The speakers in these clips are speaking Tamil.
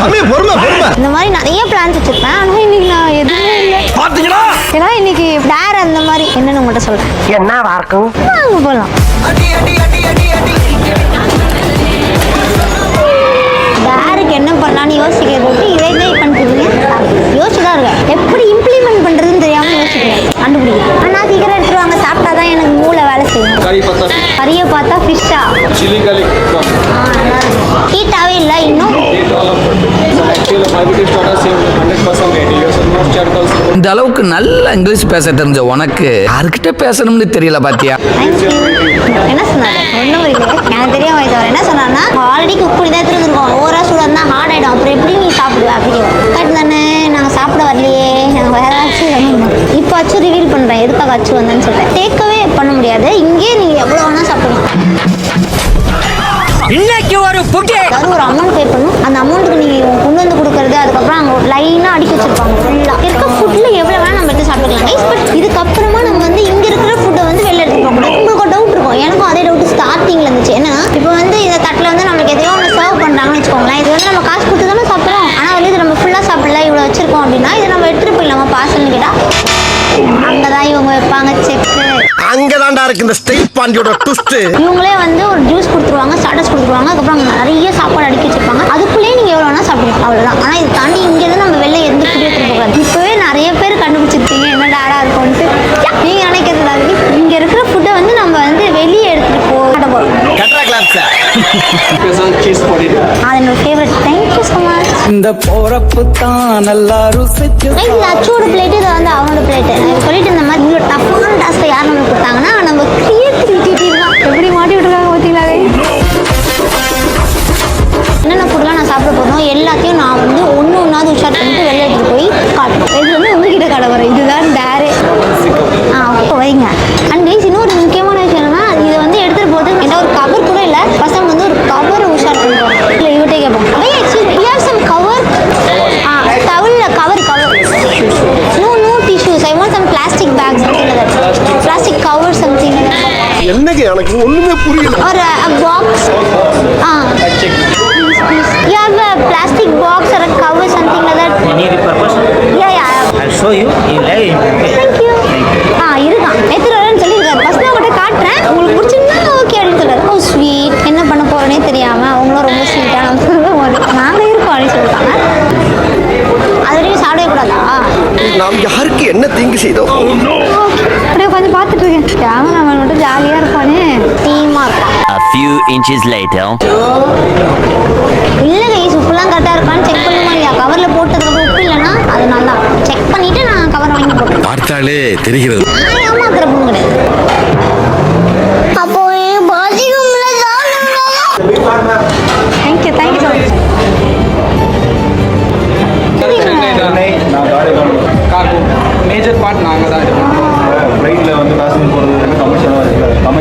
சாமி பொறுமை பொறுமை. இந்த மாதிரி நிறைய பிளான்ஸ் வச்சிருப்பேன். ஆனா இன்னைக்கு நான் எதுவுமே இல்லை. பாத்தீங்களா? ஏன்னா இன்னைக்கு வேற அந்த மாதிரி என்னன்னு உங்கள்கிட்ட சொல்றேன். என்னவா இருக்கும் வாங்க போகலாம் வேறுக்கு என்ன பண்ணலாம்னு யோசிக்கிறத இதை diabetes daughter 100% check also இந்த அளவுக்கு நல்ல இங்கிலீஷ் பேச தெரிஞ்ச உனக்கு யாருக்கிட்ட பேசணும்னு தெரியல பாத்தியா? என்ன சொன்னாரு ஒன்றும் இல்லை. எனக்கு தெரியாம வயசு அவர் என்ன சொன்னார்னா ஆல்ரெடி குக் பண்ணி தான் எடுத்துருந்துருக்கோம். ஓவரா சூடாக இருந்தால் ஹார்ட் ஆகிடும் அப்புறம் எப்படி நீ சாப்பிடுவ? அப்படி தானே நாங்கள் சாப்பிட வரலையே. நாங்கள் வேற ஏதாச்சும் இப்போ அச்சு ரிவீல் பண்ணுறேன் எதுக்காக அச்சு வந்தேன்னு சொல்லிட்டேன் டேக்கவே பண்ண முடியாது. இங்கேயே நீங்கள் எவ்வளோ வேணால் சாப்பிடலாம். இன்னைக்கு ஒரு புட்டி அதாவது ஒரு அமௌண்ட் பே பண்ணும் அந்த அமௌண்ட்டுக்கு நீங்கள் கொண்டு வந்து கொடுக்கறது அதுக்கப்புறம் அங்க லைனாக அடிக்க வச்சிருப்பாங்க. ஃபுல்லாக இருக்க ஃபுட்டில் எவ்வளோ வேணா நம்ம எடுத்து சாப்பிட்டுக்கலாம். கைஸ் பட் இதுக்கப்புறமா நம்ம வந்து இங்கே இருக்கிற ஃபுட்டை வந்து வெளில எடுத்துட்டு உங்களுக்கு ஒரு டவுட் இருக்கும். எனக்கும் அதே டவுட் ஸ்டார்டிங்ல இருந்துச்சு. என்னன்னா இப்போ வந்து இந்த தட்டில் வந்து நம்மளுக்கு எதையோ ஒன்று சர்வ் பண்ணுறாங்கன்னு வச்சுக்கோங்களேன். இது வந்து நம்ம காசு கொடுத்து தானே சாப்பிட்றோம். ஆனால் வந்து இது நம்ம ஃபுல்லாக சாப்பிடல இவ்வளோ வச்சிருக்கோம் அப்படின்னா இதை நம்ம எடுத்துகிட்டு போயிடலாமா பார்சல்னு கேட்டா? அங்கே தான் இவங்க வைப்பாங்க செக்கு அங்கதான்டா இருக்கு இந்த ஸ்டேட் பாண்டியோட ட்விஸ்ட் இவங்களே வந்து ஒரு ஜூஸ் கொடுத்துருவாங்க ஸ்டார்டர்ஸ் கொடுத்துருவாங்க அதுக்கப்புறம் நிறைய சாப்பாடு அடுக்கி வச்சிருப்பாங்க. அதுக்குள்ளேயே நீங்கள் எவ்வளோ வேணால் சாப்பிடுங்க அவ்வளோதான் ஆனால் இது தாண்டி இங்கேருந்து நம்ம வெளில எந்த எடுத்துட்டு போகாது இப்போவே நிறைய பேர் கண்டுபிடிச்சிருப்பீங்க என்ன டேடா இருக்கும்ட்டு நீங்கள் நினைக்கிறது தாண்டி இங்கே இருக்கிற ஃபுட்டை வந்து நம்ம வந்து வெளியே எடுத்துகிட்டு போக மச் இந்த போறப்பு தான் நல்லா ருசிச்சு இது அச்சோட பிளேட் இது வந்து அவனோட பிளேட் நான் சொல்லிட்டு இந்த மாதிரி இவ்வளோ டஃப்பான என்னங்க எனக்கு ஒண்ணுமே புரியல. ah please please you have a plastic box or a cover something like that? Any purpose? yeah yeah. I'll show you. Like it. thank you. ஆ இருக்கான் எடுத்துட்டு வரேன்னு சொல்லியிருக்காரு ஃபர்ஸ்ட் நான் உங்கள்கிட்ட காட்டுறேன். உங்களுக்கு பிடிச்சிருந்தா ஓகே அப்படின்னு சொல்றாரு. ஓ ஸ்வீட் என்ன பண்ண போறேனே தெரியாம அவங்களும் ரொம்ப ஸ்வீட்டாக நாங்கள் இருக்கோம் அப்படின்னு சொல்லிட்டாங்க. அது வரைக்கும் சாப்பிடவே கூடாதா? நாம் யாருக்கு என்ன தீங்கு செய்தோம்? ஓகே அப்படியே உட்காந்து பார்த்துட்டு இருக்கேன். கேமராமேன் மட்டும் ஜாலியாக இருப்பானே டீமாக இருப்பான் A few inches later. இல்லை கைஸ் உப்புலாம் கரெக்டாக இருக்கான்னு செக் பண்ணுமா இல்லையா? கவரில் போட்டதுக்கு உப்பு இல்லைன்னா அது நல்லா செக் பண்ணிட்டு நான் கவர் வாங்கி போட்டேன் பார்த்தாலே தெரிகிறது. நான் ஏமாத்துற பொண்ணு கிடையாது.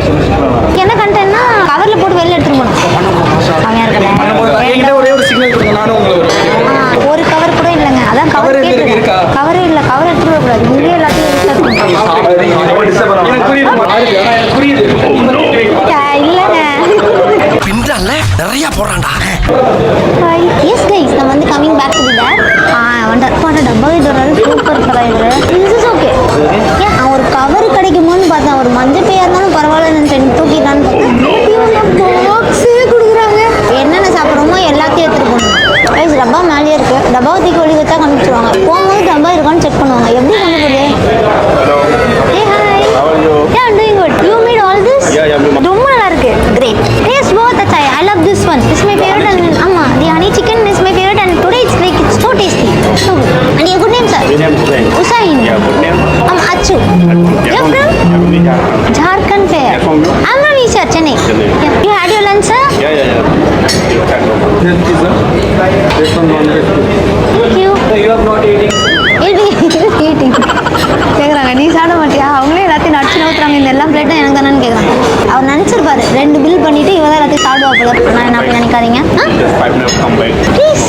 más o. டப்பா மேலேயே இருக்கு. டப்பாவை தூக்கி ஒளி வச்சா கண்டுபிடிச்சிருவாங்க போகும்போது டப்பா இருக்கான்னு செக் பண்ணுவாங்க. எப்படி கொண்டு போகுது ஏ hi yeah I'm doing good you meet all this ரொம்ப நல்லா இருக்கு கிரேட் எஸ் போத் அச்சா I love this one is my favourite and ஆமா the honey chicken is my favourite and today it's like it's good. Name sir? Usain I'm Achu. You're from Jharkhand fair. I'm from Isha Chennai yeah. you had your lunch sir? Thank you. You are not eating. Eating. கேட்குறாங்க நீ சாப்பிட மாட்டியா? அவங்களே எல்லாத்தையும் நடிச்சு நவுத்துறாங்க. இந்த எல்லா பிளேட்டும் எனக்கு தானேன்னு கேட்குறாங்க அவர் நினச்சிருப்பாரு ரெண்டு பில் பண்ணிட்டு இவ தான் எல்லாத்தையும் சாப்பிடுவா போல நான் என்ன அப்படி நினைக்காதீங்க. ப்ளீஸ்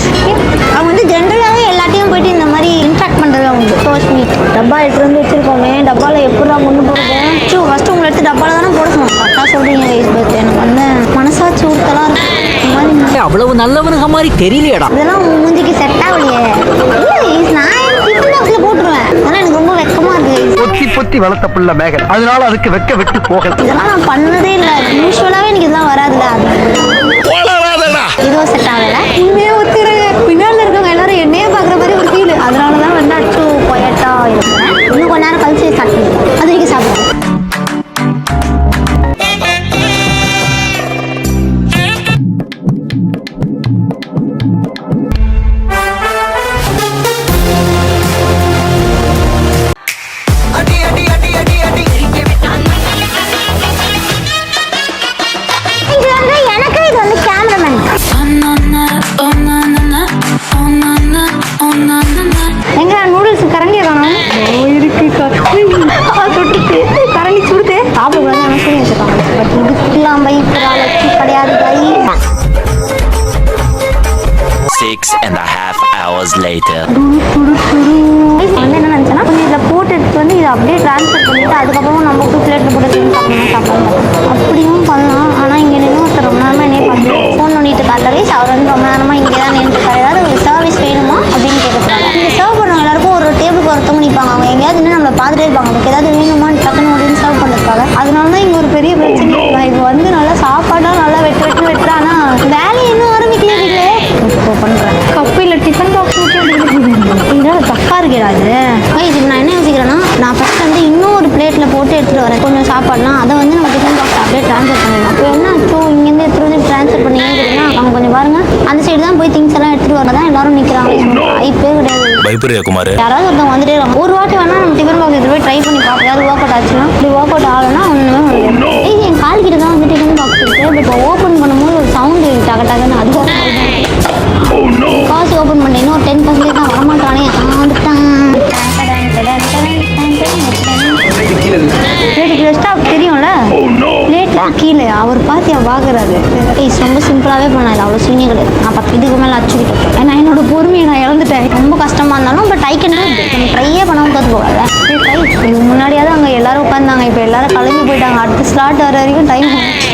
அவங்க வந்து ஜென்ரலாகவே எல்லாத்தையும் போயிட்டு இந்த மாதிரி இன்ட்ராக்ட் பண்ணுறது உண்டு டோஸ்ட் மீட் டப்பா எடுத்து வந்து வச்சிருக்கோமே. டப்பாவில் எப்படா கொண்டு போகிறது சூ ஃபஸ்ட்டு உங்களை எடுத்து டப்பாவில் தானே போட சொன்னோம். கரெக்டாக சொல்கிறீங்க பர்த் எனக்கு வந்து மனசாட்சி மாதிரி அவ்வளவு நல்லவனுங்க மாதிரி தெரியலையடா. இதெல்லாம் உன் மூஞ்சிக்கு செட் ஆகலையே. நான் போட்டுருவேன். அதெல்லாம் எனக்கு ரொம்ப வெக்கமா இருக்கு. பொத்தி பொத்தி வளர்த்த புள்ள மேகன். அதனால அதுக்கு வெக்க விட்டு போகல. இதெல்லாம் நான் பண்ணதே இல்ல. யூஸ்வலாவே எனக்கு இதெல்லாம் வராதுல இதுவும் செட் ஆகல. உண்மையே ஒத்துறேங்க பின்னால இருக்கவங்க எல்லாரும் என்னையே பாக்குற மாதிரி ஒரு ஃபீல் அதனால தான் வந்து அச்சு பொயட்டா இருக்கிறேன் இன்னும் கொஞ்ச நேரம் கழிச்சு ஸ்டார்ட் பண்ணிக்கலாம் அது வரைக்கும் சாப்பிடுறேன் hours later. வந்து என்ன நினச்சேன்னா கொஞ்சம் இதில் போட்டு எடுத்து வந்து இதை அப்படியே ட்ரான்ஸ்ஃபர் பண்ணிவிட்டு அதுக்கப்புறம் நம்ம போய் பிளேட்டில் போட்டு திரும்பி சாப்பிடணும் சாப்பிடணும் அப்படியும் பண்ணலாம் ஆனால் இங்கே நின்று ஒருத்தர் ரொம்ப நேரமாக என்ன பார்த்து ஃபோன் பண்ணிட்டு காட்டவே அவர் வந்து ரொம்ப நேரமாக இங்கே தான் நின்றுருக்காரு ஏதாவது ஒரு சர்வீஸ் வேணுமா அப்படின்னு கேட்குறாங்க இங்கே சர்வ் பண்ணுறவங்க எல்லாருக்கும் ஒரு டேபிளுக்கு ஒருத்தவங்க நிற்பாங்க அவங்க எங்கேயாவது நின்று நம்மளை பார்த்துட்டே இருப்பாங்க நமக்கு ஏதாவது எடுத்துட்டு வரேன். கொஞ்சம் சாப்பாடுலாம் அதை வந்து நம்ம டிஃபன் பாக்ஸ் அப்படியே ட்ரான்ஸ்ஃபர் பண்ணிடலாம் அப்போ என்ன ஆச்சோ? இங்கேருந்து எடுத்துட்டு வந்து ட்ரான்ஸ்ஃபர் பண்ணி ஏன்னா அவங்க கொஞ்சம் பாருங்க. அந்த சைடு தான் போய் திங்ஸ் எல்லாம் எடுத்துட்டு வரதான் எல்லாரும் நிற்கிறாங்க ஐப்பே கிடையாது. பயப்படுறியா குமார் யாராவது ஒருத்தவங்க வந்துட்டே இருக்காங்க. ஒரு வாட்டி வேணா நம்ம டிஃபன் பாக்ஸ் எடுத்து போய் ட்ரை பண்ணி பார்ப்போம். யாரும் ஒர்க் அவுட் ஆச்சுன்னா? இப்படி ஒர்க் அவுட் ஆகலைன்னா ஒன்றுமே முடியாது என் கால் கிட்ட தான் வந்து டிஃபன் பாக்ஸ் இருக்கு பட் இப்போ ஓப்பன் கீழே அவர் பார்த்து அவன் பார்க்குறாரு ரொம்ப சிம்பிளாகவே பண்ணாது அவ்வளோ சீனியர் கிடையாது. நான் பத்து இதுக்கு மேலே அச்சுக்கிட்டு ஏன்னா என்னோட பொறுமையை நான் இழந்துட்டேன். ரொம்ப கஷ்டமாக இருந்தாலும் பட் ஐ கேன் நம்ம ட்ரையே பண்ணாமல் கற்று போகாத ட்ரை இதுக்கு முன்னாடியாவது அங்கே எல்லாரும் உட்காந்தாங்க இப்போ எல்லாரும் கிளம்பி போயிட்டாங்க. அடுத்த ஸ்லாட் வர வரைக்கும் டைம்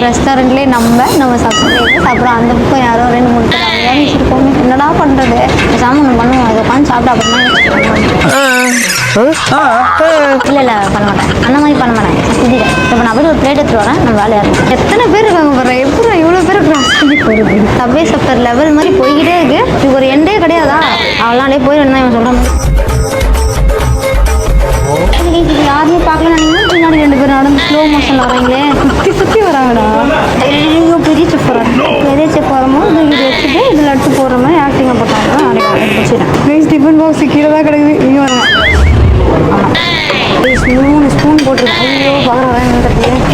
ரெஸ்டாரண்ட்லேயே நம்ம நம்ம சாப்பிட்டு அப்புறம் அந்த பக்கம் யாரோ ரெண்டு மூணு பேர் அவங்க ஏன் என்னடா பண்ணுறது பேசாமல் ஒன்று பண்ணுவோம். அதை உட்காந்து சாப்பிட்டு அப்புறமா இல்லை இல்லை பண்ண மாட்டேன். அந்த மாதிரி பண்ண மாட்டேன். சுத்திட்டேன் இப்போ நான் போய் ஒரு பிளேட் எடுத்துட்டு வரேன் நான் வேலையாக இருக்கும் எத்தனை பேர் இருக்காங்க பாரு எப்படி இவ்வளோ பேர் கிராஸ் பண்ணி போகிறது சப்வே சப்டர் லெவல் மாதிரி போய்கிட்டே இருக்கு. இது ஒரு எண்டே கிடையாதா? அவளாலே போயிடும் இவன் சொல்கிறேன் யாரையும் பார்க்கல நினைக்கிறேன் பின்னாடி ரெண்டு பேரும் நடந்து ஸ்லோ மோஷன் வராங்களே சுற்றி சுற்றி வராங்கடா. ஐயோ பெரிய செப் போகிறாங்க பெரிய செப் வரும்போது இது வச்சுட்டு இதில் எடுத்து போடுற மாதிரி ஆக்டிங்கை போட்டாங்க. அப்படியே வச்சுட்டேன் டிஃபன் பாக்ஸ் கீழே தான் கிடக்குது. இங்கே வராங்க மூணு ஸ்பூன் போட்டிருக்கேன் ஐயோ பார்க்குறேன்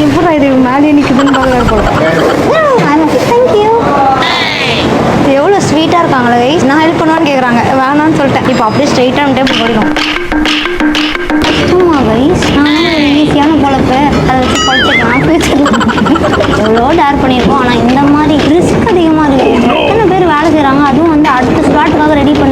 எப்படி இது? மேலே நிற்குதுன்னு பார்க்குறாரு போல. தேங்க்யூ எவ்வளோ ஸ்வீட்டாக இருக்காங்களே guys. நான் ஹெல்ப் பண்ணுவான்னு கேட்குறாங்க வேணான்னு சொல்லிட்டேன். இப்போ அப்படியே ஸ்ட்ரைட்டாக டேபிள் போயிடும் சும்மா கைஸ் நான் ஈஸியான பொழப்பு அதை வச்சு ஃபியூச்சரில் எவ்வளோ டேர் பண்ணியிருக்கோம். ஆனால் இந்த மாதிரி ரிஸ்க் அதிகமாக இருக்குது எத்தனை பேர் வேலை செய்கிறாங்க அதுவும் வந்து அடுத்த ஸ்லாட்டுக்காக ரெடி பண்ணிருக்காங்க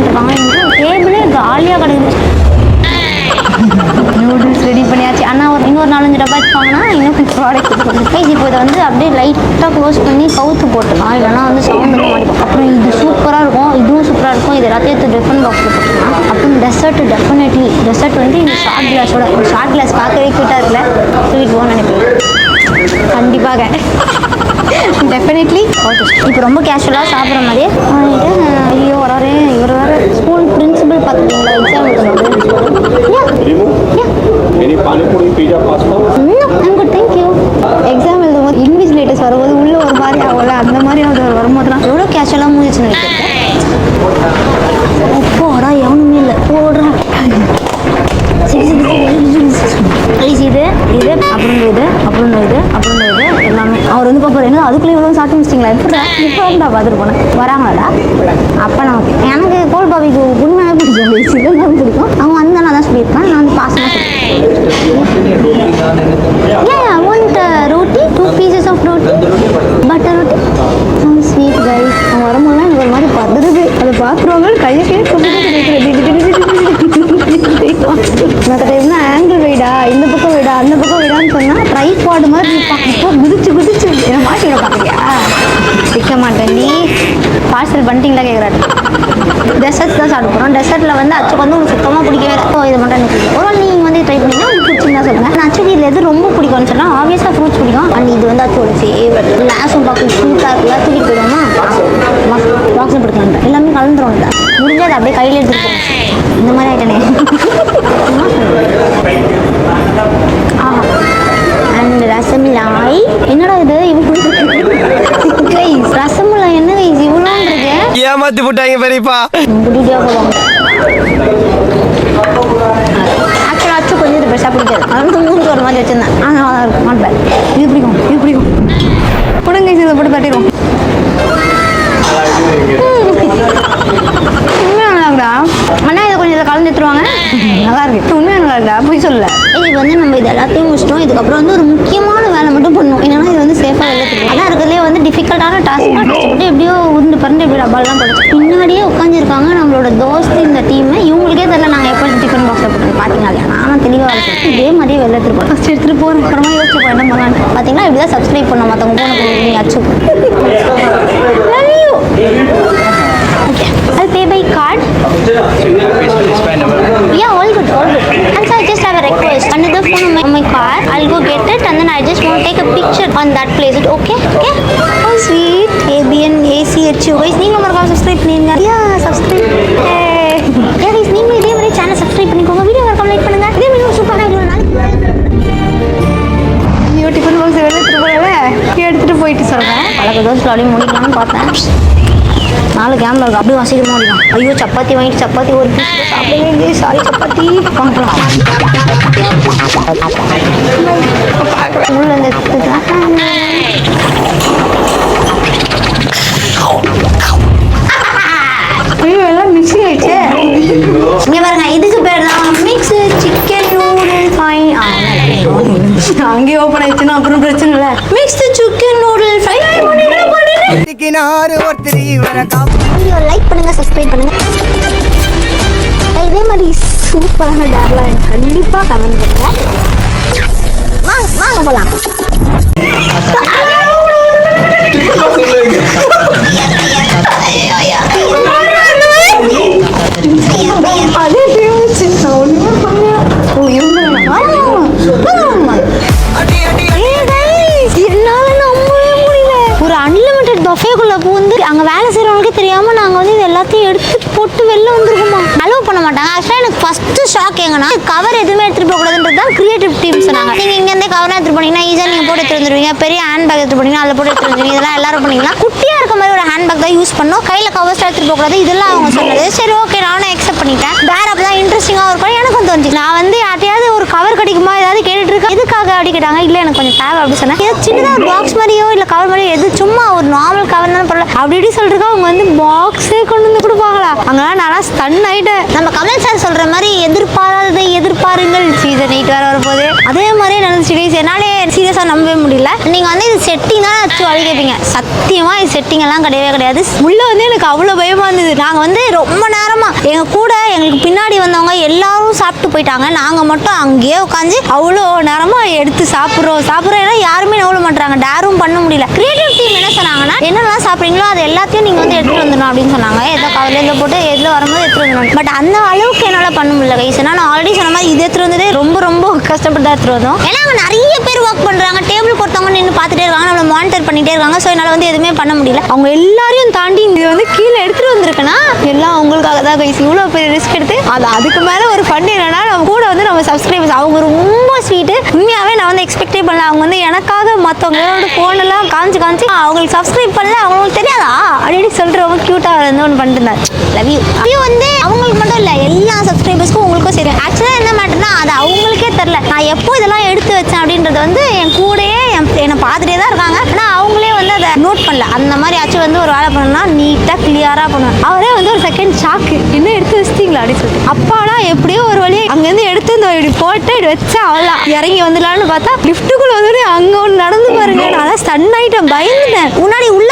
டப்பா வாங்கினா இன்னும் ப்ராடக்ட் கைஸ் இப்போ இதை வந்து அப்படியே லைட்டாக க்ளோஸ் பண்ணி கவுத்து போட்டுக்கலாம். இல்லைனா வந்து சவுண்ட் மாட்டிக்கும் அப்புறம் இது சூப்பராக இருக்கும். இதுவும் சூப்பராக இருக்கும். இது எல்லாத்தையும் எடுத்து டிஃபன் பாக்ஸில் போட்டுக்கலாம். அப்புறம் டெசர்ட் டெஃபினெட்லி டெசர்ட் வந்து இந்த ஷார்ட் கிளாஸோட இந்த ஷார்ட் கிளாஸ் பார்க்கவே கியூட்டாக இருக்குல்ல? ஸ்வீட் போன்னு நினைக்கிறேன் கண்டிப்பாக. டெஃபினெட்லி ஓகே இப்போ ரொம்ப கேஷுவலாக சாப்பிட்ற மாதிரியே ஐயோ வராரு இவர் வேறு. ஸ்கூல் பிரின்சிபல் பார்த்துட்டீங்களா? எக்ஸாம் எழுதும்போது any panipuri puri, pasta I'm good exam எழுதும்போது இன்விஜிலேட்டர்ஸ் லேட்டஸ்ட் வரும்போது உள்ள ஒரு மாதிரி ஆகல. அந்த மாதிரி அது வரும்போதுலாம் எவ்வளோ கேஷுவலாக மூஞ்சிச்சுன்னு வைக்கிறேன் போடா எவனுமே இல்லை. போடுறா. சரி இது இது அப்புறம் இது அப்புறம் இது அப்புறம் இது எல்லாமே. அவர் வந்து பார்ப்பாரு என்ன அதுக்குள்ளே இவ்வளோ சாப்பிட்டு முடிச்சிங்களா எப்படா இப்போ இருந்தா பார்த்துட்டு போனேன்? வராங்களாடா அப்போ நான் எனக்கு கோல் பாபிக்கு உண்மையாக பிடிக்கும் பட்டர் ரொட்டி ஸ்வீட் கைஸ் roti. வரும்போது எனக்கு ஒரு மாதிரி பதறுது அதை பார்க்குறவங்க கையை மற்ற என்ன ஆங்கிள் வைடா இந்த பக்கம் வைடா அந்த பக்கம் வைடான்னு சொன்னால் ட்ரைபாடு மாதிரி இப்போ குதிச்சு குதிச்சு. என்ன மாட்டிட பார்த்தியா சிக்க மாட்டேன் நீ. பார்சல் பண்ணிட்டீங்களா கேட்குறாரு டெசர்ட்ஸ் தான் சாப்பிட போகிறோம் டெசர்ட்டில் வந்து அச்சுக்கு வந்து உங்களுக்கு சுத்தமாக பிடிக்கவே ஸோ இது மட்டும் எனக்கு. ஒரு நீங்கள் வந்து ட்ரை பண்ணிங்கன்னா நான் அச்சுக்கு இதில் எது ரொம்ப பிடிக்கும்னு சொன்னால் ஆப்வியஸாக ஃப்ரூட்ஸ் பிடிக்கும். அண்ட் இது வந்து அச்சோட ஃபேவரட் லேஸும் பார்க்க க்யூட்டாக இருக்குல்ல தூக்கிட்டு போயிடுவோமா பாக்ஸில் படுக்கலாம் எல்லாமே கலந்துரும் இல்லை முடிஞ்சா அதை அப்படியே கையில் எடுத்துட்டு இந்த மாதிரி ஆகிட்டனே அண்ட் ரசமலாய். என்னடா இது? கைஸ் ரசமலாய் என்ன இவ்வளோ ஏமாத்தி போட்டாங்க பெரியப்பா. குட்டியாக போவாங்க ஆக்சுவலாக அச்சு கொஞ்சம் இது அதனால மூஞ்சி ஒரு மாதிரி வச்சிருந்தேன் ஆனால் நல்லா இருக்கும் மாட்டேன் இது பிடிக்கும் இது பிடிக்கும் பிடுங்க இதை போட்டு தட்டிடுவோம் உண்மையாக அண்ணா இதை கொஞ்சம் இதை கலந்து எடுத்துருவாங்க நல்லா இருக்கு உண்மையாக நல்லா இருக்குடா போய் சொல்லல இது வந்து நம்ம இது எல்லாத்தையும் முடிச்சிட்டோம் இதுக்கப்புறம் வந்து ஒரு முக்கியமான வேலை மட்டும் பண்ணணும் என்னன்னா இது வந்து சேஃபாக தருவோம் அதான் இருக்கிறதுலே வந்து டிஃபிகல்ட்டான டாஸ்க் எப்படியோ உருண்டு பறந்து எப்படி டப்பாலாம் போடுச்சு இல்லையா நானும் தெளிவாக இருக்கேன் இதே மாதிரியே வெளில எடுத்துட்டு போகிறோம் ஃபஸ்ட் எடுத்துகிட்டு போகிறோம் அப்புறமா யோசிச்சு போய் என்ன பண்ணலான்னு பார்த்தீங்களா இப்படி தான் சப்ஸ்கிரைப் பண்ண மற்றவங்க போன போய் அச்சு Love you. Okay. I'll pay by card. Yeah, all good, all good. And so I just have a request. Another phone on my, on my car. I'll go get it and then I just want to take a picture on that place. It okay? Okay? Oh, sweet. ABN, ACHU. Guys, நீங்களும் மறக்காம சப்ஸ்கிரைப் பண்ணிருங்க. Yeah, subscribe. பழக்க தோசை அப்படியே முடிக்கலாம்னு பார்த்தேன். நாலு கேமில் இருக்கு. அப்படியே சீக்கிரமா முடியும் ஐயோ சப்பாத்தி வாங்கிட்டு சப்பாத்தி ஒரு பீஸ் சாப்பிடவே சாரி சப்பாத்தி. பார்க்கலாம். உள்ள இந்த ஐயோ எல்லாம் மிக்ஸி ஆயிடுச்சு. இங்க பாருங்க இதுக்கு பேர் தான் மிக்ஸ் சிக்கன் நூடுல் ஃப்ரை அங்கேயே ஓப்பன் ஆயிடுச்சுன்னா அப்புறம் பிரச்சனை இல்லை. Mixed chicken noodle fry video like பண்ணுங்க சப்ஸ்கிரைப் பண்ணுங்க. இதே மாதிரி சூப்பரான டேர்லாம் கண்டிப்பாக கமெண்ட் பண்ணுங்க. வாங்க வாங்க போகலாம் ஓகேங்கண்ணா எங்கன்னா கவர் எதுவுமே எடுத்துகிட்டு போகக்கூடாதுன்றது தான் கிரியேட்டிவ் டீம் சொன்னாங்க. நீங்க இங்கேருந்தே கவர் எடுத்துகிட்டு போனீங்கன்னா ஈஸியாக நீங்கள் போட்டு எடுத்து பெரிய ஹேண்ட் பேக் எடுத்துகிட்டு போனீங்கன்னா அதில் போட்டு எடுத்துகிட்டு வந்துருவீங்க. இதெல்லாம் எல்லாரும் பண்ணிங்கன்னா குட்டியாக இருக்க மாதிரி ஒரு ஹேண்ட் பேக் தான் யூஸ் பண்ணோம் கையில் கவர்ஸ் எடுத்துகிட்டு போகக்கூடாது. இதெல்லாம் அவங்க சொன்னது. சரி ஓகே நானும் அக்செப்ட் பண்ணிட்டேன். வேற அப்பதான் இன்ட்ரெஸ்டிங்காக இருக்கும். எனக்கும் தோணுச்சு. நான் வந்து யார்ட்டையாவது ஒரு கவர் கிடைக்குமா ஏதாவது கேட்டுட்டு இருக்கேன் எதுக்காக அப்படி கேட்டாங்க? இல்ல எனக்கு கொஞ்சம் தேவை அப்படி சொன்னேன் ஏதோ சின்னதா ஒரு பாக்ஸ் மாதிரியோ இல்ல கவர் மாதிரியோ எது சும்மா ஒரு நார்மல் கவர் தான் பரவாயில்ல அப்படி இப்படி சொல்லிட்டு அவங்க வந்து பாக்ஸே கொண்டு வந்து கொடுப்பாங்களா? அங்கெல்லாம் நான் ஸ்டன் ஆயிட்டேன். நம்ம கமல் சார் சொல்ற மாதிரி எதிர்பாராததை எதிர்பாருங்கள். சீசன் எயிட் வேற வரப்போகுது அதே மாதிரியே நடந்துச்சு guys. என்னாலே சீரியஸா நம்பவே முடியல. நீங்க வந்து இது செட்டிங் தான் வச்சு வழி கேட்பீங்க சத்தியமா இது செட்டிங் எல்லாம் கிடையவே கிடையாது. உள்ள வந்து எனக்கு அவ்வளவு பயமா இருந்தது. நாங்க வந்து ரொம்ப நேரமா எங்க கூட எங்களுக்கு பின்னாடி வந்தவங்க எல்லாரும் சாப்பிட்டு போயிட்டாங்க. நாங்க மட்டும் அங்கேயே உட்காந்து அவ்வளோ நேரமா எடுத்து சாப்பிட்றோம். சாப்பிட்றோம் ஏன்னா யாருமே நவள மாட்டாங்க டேரும் பண்ண முடியல. கிரியேட்டிவ் டீம் என்ன சொன்னாங்கன்னா என்னெல்லாம் சாப்பிட்றீங்களோ அது எல்லாத்தையும் நீங்கள் வந்து எடுத்துகிட்டு வந்துடணும் அப்படின்னு சொன்னாங்க. ஏதோ கவலையில் போட்டு எதில் வரும்போது எடுத்துகிட்டு வந்துடணும். பட் அந்த அளவுக்கு என்னால் பண்ண முடியல கைஸ் ஏன்னா நான் ஆல்ரெடி சொன்ன மாதிரி இது எடுத்துகிட்டு வந்ததே ரொம்ப ரொம்ப கஷ்டப்பட்டு தான் எடுத்துகிட்டு வந்தோம். ஏன்னா அங்கே நிறைய பேர் ஒர்க் பண்ணுறாங்க டேபிள் ஒருத்தவங்க நின்று பார்த்துட்டே இருக்காங்க. நம்மளை மானிட்டர் பண்ணிட்டே இருக்காங்க. ஸோ என்னால் வந்து எதுவுமே பண்ண முடியல. அவங்க எல்லாரையும் தாண்டி இது வந்து கீழே எடுத்துகிட்டு வந்திருக்கேன்னா எல்லாம் அவங்களுக்காக தான் கைஸ் இவ்வளோ பெரிய ரிஸ்க் எடுத்து அது அதுக்கு மேலே ஒரு ஃபண்ட் என்னன்னா நம்ம கூட வந்து நம்ம சப்ஸ்கிரைபர்ஸ் அவங்க ரொம்ப ஸ்வீட்டு உண்மையாகவே நான் வந்து எக்ஸ்பெக்டே பண்ணல. அவங்க வந்து எனக்காக மற்றவங்களோட ஃபோனெல்லாம் காமிச்சு காமிச்சு அவங்களுக்கு சப்ஸ்கிரைப் பண்ணல. அவங்களுக்கு தெரியாதா? அப்படின்னு சொல்லிட்டு ரொம்ப க்யூட்டாக இருந்து ஒன்று பண்ணிட்டு லவ் யூ வந்து அவங்களுக்கு மட்டும் இல்லை எல்லா சப்ஸ்கிரைபர்ஸ்க்கும் உங்களுக்கும் சரி ஆக்சுவலாக என்ன மேட்டர்னா அது அவங்களுக்கே தெரில நான் எப்போ இதெல்லாம் எடுத்து வச்சேன் அப்படின்றது வந்து என் கூடயே என் என்னை பார்த்துட்டே தான் இருக்கும் ஆனால் அவங்களே வந்து அதை நோட் பண்ணல. அந்த மாதிரி ஆச்சு வந்து ஒரு வேலை பண்ணணும்னா நீட்டாக கிளியராக பண்ணுவேன் அவரே வந்து ஒரு செகண்ட் ஷாக்கு என்ன எடுத்து வச்சிட்டீங்களா அப்படின்னு சொல்லிட்டு. அப்பாடா எப்படியோ ஒரு வழி. அங்கேருந்து எடுத்து இந்த இப்படி போட்டு இப்படி வச்சா அவ்வளோ இறங்கி வந்துடலான்னு பார்த்தா லிஃப்ட்டுக்குள்ள வந்து அங்கே ஒன்று நடந்து பாருங்க. நான் ஸ்டன் ஆகிட்டேன் பயந்துட்டேன். முன்னாடி உள்ளே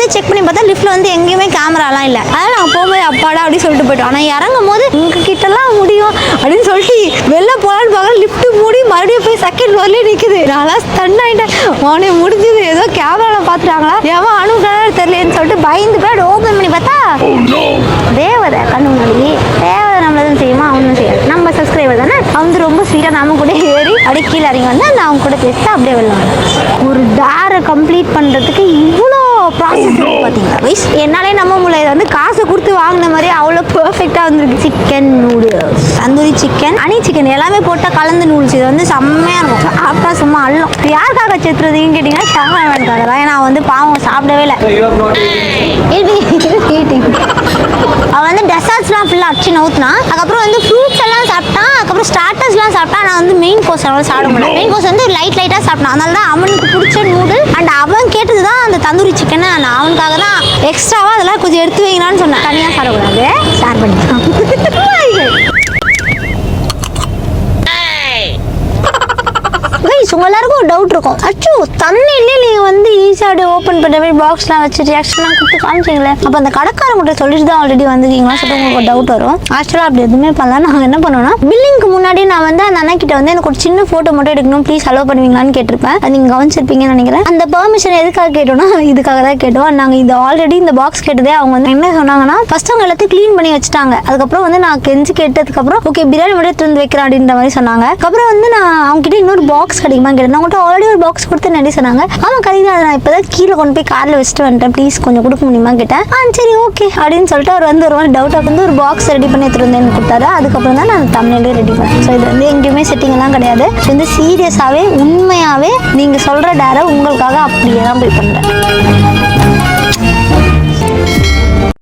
போகும்போதே செக் பண்ணி பார்த்தா லிஃப்ட்டில் வந்து எங்கேயுமே கேமராலாம் இல்லை. அதனால் நாங்கள் போகும்போது அப்பாடா அப்படின்னு சொல்லிட்டு போயிட்டோம். ஆனால் இறங்கும் போது உங்க கிட்டலாம் முடியும் அப்படின்னு சொல்லிட்டு வெளில போகலான்னு பார்க்க லிஃப்ட் மூடி மறுபடியும் போய் செகண்ட் ஃப்ளோர்லேயே நிற்குது நான்லாம் ஸ்டன் ஆகிட்டேன் உனே முடிஞ்சது. ஏதோ கேமராவில் பார்த்துட்டாங்களா? எவன் அனுப்புறான்னு தெரியலன்னு சொல்லிட்டு பயந்து போய் ஓப்பன் பண்ணி பார்த்தா தேவதை கண்ணு முன்னாடி. தேவதை நம்மள எதுவும் செய்யுமா அவனும் செய்யாது நம்ம சப்ஸ்கிரைபர் தானே? அவன் ரொம்ப ஸ்வீட்டாக நம்ம கூட ஏறி அப்படியே கீழே இறங்கி வந்து நான் அவங்க கூட பேசிட்டு அப்படியே வெளில வந்தேன். ஒரு டேரை கம்ப்ளீட் பண்ணுறதுக்கு இவ்வளோ ப்ராசஸ் பார்த்தீங்களா வைஸ் என்னாலே நம்ப முடியல. இது வந்து காசு கொடுத்து வாங்கின மாதிரி அவ்வளோ பெர்ஃபெக்டாக வந்திருக்கு. சிக்கன் நூடுல்ஸ் தந்தூரி சிக்கன் அனி சிக்கன் எல்லாமே போட்டால் கலந்து நூடுல்ஸ் இது வந்து செம்மையாக இருக்கும். சாப்பிட்டா சும்மா அள்ளும் யாருக்காக செத்துறதுன்னு கேட்டிங்கன்னா ஷாமானுக்காக தான். அவன் வந்து பாவம் சாப்பிடவே இல்லை. அவன் வந்து டெசர்ட்ஸ்லாம் ஃபுல்லாக அடிச்சு நவுத்துனான் அதுக்கப்புறம் வந்து ஃப்ரூட்ஸ் எல்லாம் சாப்பிட்டான் அதுக்கப்புறம் ஸ்டார்டர்ஸ்லாம் சாப்பிட்டா நான் வந்து மெயின் கோர்ஸ் அவனால் சாப்பிட முடியல. மெயின் கோர்ஸ் வந்து லைட் லைட்டாக சாப்பிட்டான் அதனால தான் அவனுக்கு பிடிச்ச நூடுல் அண்ட் அவன் கேட்டது தந்தூரி சிக்கன் நான் அவனுக்காக தான் எக்ஸ்ட்ராவாக அதெல்லாம் கொஞ்சம் எடுத்து வைங்களான்னு சொன்னேன். தனியாக சாப்பிடக்கூடாது. ஷேர் பண்ணிக்கலாம் கைஸ் உங்க எல்லாருக்கும் ஒரு டவுட் இருக்கும். அச்சோ தண்ணிலே நீங்க வந்து ஈஸியாக அப்படியே ஓப்பன் பண்ண மாதிரி பாக்ஸ்லாம் வச்சு ரியாக்ஷன்லாம் கொடுத்து காமிச்சிங்களே. அப்போ அந்த கடைக்காரங்கிட்ட சொல்லிட்டு தான் ஆல்ரெடி வந்துருக்கீங்களா? சொல்லிட்டு உங்களுக்கு ஒரு டவுட் வரும். ஆக்சுவலாக அப்படி எதுவுமே பண்ணல. நாங்கள் என்ன பண்ணோம்னா பில்லிங்க்கு முன்னாடி நான் வந்து அந்த அண்ணா கிட்ட வந்து எனக்கு ஒரு சின்ன ஃபோட்டோ மட்டும் எடுக்கணும். ப்ளீஸ் அலோவ் பண்ணுவீங்களான்னு கேட்டிருப்பேன். அது நீங்கள் கவனிச்சிருப்பீங்கன்னு நினைக்கிறேன். அந்த பெர்மிஷன் எதுக்காக கேட்டோம்னா இதுக்காக தான் கேட்டோம். நாங்கள் இது ஆல்ரெடி இந்த பாக்ஸ் கேட்டதே அவங்க வந்து என்ன சொன்னாங்கன்னா ஃபர்ஸ்ட் அவங்க எல்லாத்தையும் க்ளீன் பண்ணி வச்சுட்டாங்க. அதுக்கப்புறம் வந்து நான் கெஞ்சி கேட்டதுக்கப்புறம் ஓகே பிரியாணி மட்டும் எடுத்து வந்து வைக்கிறேன் அப்படின்ற மாதிரி சொன்னாங்க. அப்புறம் வந்து நான் அவங்க கிட்ட இன்னொரு பாக்ஸ் கிடைக்கும் கேட்டேன். நான் உங்கள்கிட்ட ஆல்ரெடி ஒரு பாக்ஸ் கொடுத்து நடி சொன்னாங்க. ஆமாம் கிடைக்கும் அதை நான் இப்போ தான் கீழே கொண்டு போய் காரில் வச்சுட்டு வந்துட்டேன். ப்ளீஸ் கொஞ்சம் கொடுக்க முடியுமா கேட்டேன். ஆ சரி ஓகே அப்படின்னு சொல்லிட்டு அவர் வந்து ஒரு மாதிரி டவுட்டாக வந்து ஒரு பாக்ஸ் ரெடி பண்ணி எடுத்துட்டு வந்து எனக்கு கொடுத்தாரு. அதுக்கப்புறம் தான் நான் தமிழ்லேயே ரெடி பண்ணேன். ஸோ இது வந்து எங்கேயுமே செட்டிங் எல்லாம் கிடையாது. வந்து சீரியஸாகவே உண்மையாகவே நீங்கள் சொல்கிற டேரை உங்களுக்காக அப்படியே தான் போய் பண்ணுறேன்